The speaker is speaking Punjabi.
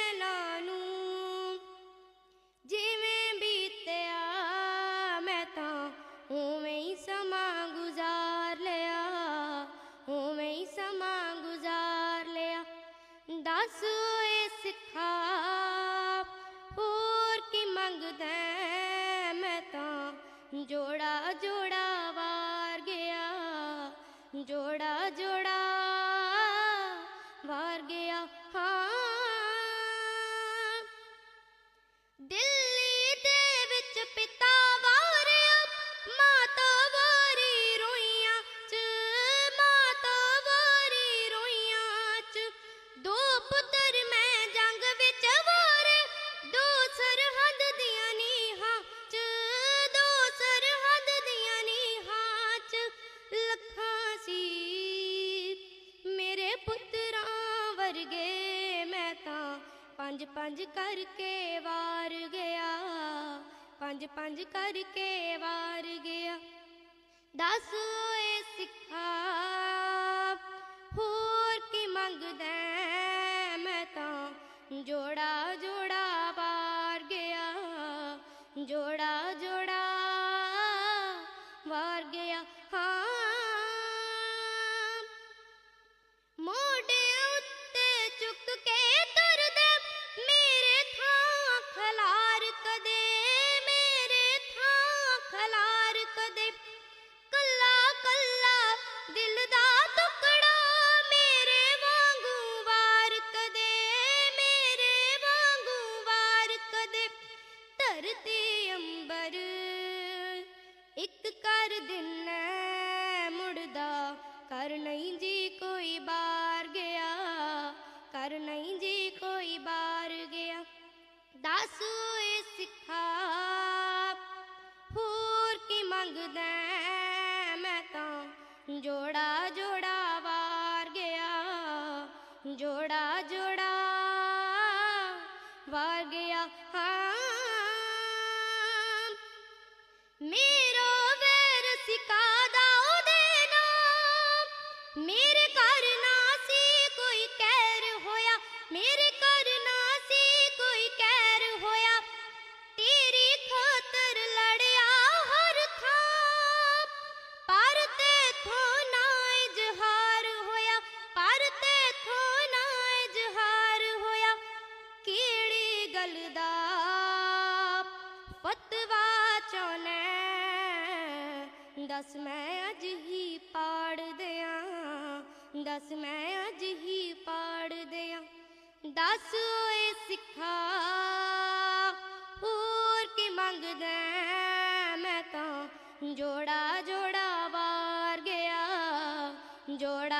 ਮਹਿਲਾਂ ਨੂੰ ਜਿਵੇਂ ਬੀਤਿਆ, ਮੈਂ ਤਾਂ ਉਵੇਂ ਹੀ ਸਮਾਂ ਗੁਜ਼ਾਰ ਲਿਆ, ਉਵੇਂ ਹੀ ਸਮਾਂ ਗੁਜ਼ਾਰ ਲਿਆ। ਦੱਸ ਓਏ ਸਿੱਖਾ, ਹੋਰ ਕੀ ਮੰਗਦਾ ਮੈਂ ਤਾਂ ਜੋ ਪੰਜ ਕਰਕੇ ਵਾਰ ਗਿਆ, ਪੰਜ ਪੰਜ ਕਰਕੇ ਵਾਰ ਗਿਆ। ਦੱਸ ਓਏ ਸਿੱਖਾ, ਹੋਰ ਕੀ ਮੰਗਦਾ ਮੈਂ ਤਾਂ ਜੋੜਾ ਜੋੜਾ ਵਾਰ ਗਿਆ, ਜੋੜਾ ਜੋੜਾ ਵਾਰ ਗਿਆ। ਹਾਂ ਜੋੜਾ ਵਾਰ ਗਿਆ ਜੋੜਾ ਜੋੜਾ ਵਾਰ ਗਿਆ। ਹਾਂ। ਮੇਰਾ ਦੱਸ ਮੈਂ ਅੱਜ ਹੀ ਪਾੜ ਦਿਆਂ, ਦੱਸ ਮੈਂ ਅੱਜ ਹੀ ਪਾੜ ਦਿਆਂ। ਦੱਸ ਓਏ ਸਿੱਖਾ, ਹੋਰ ਕੀ ਮੰਗਦਾ ਮੈਂ ਤਾਂ ਜੋੜਾ ਜੋੜਾ ਵਾਰ ਗਿਆ, ਜੋੜਾ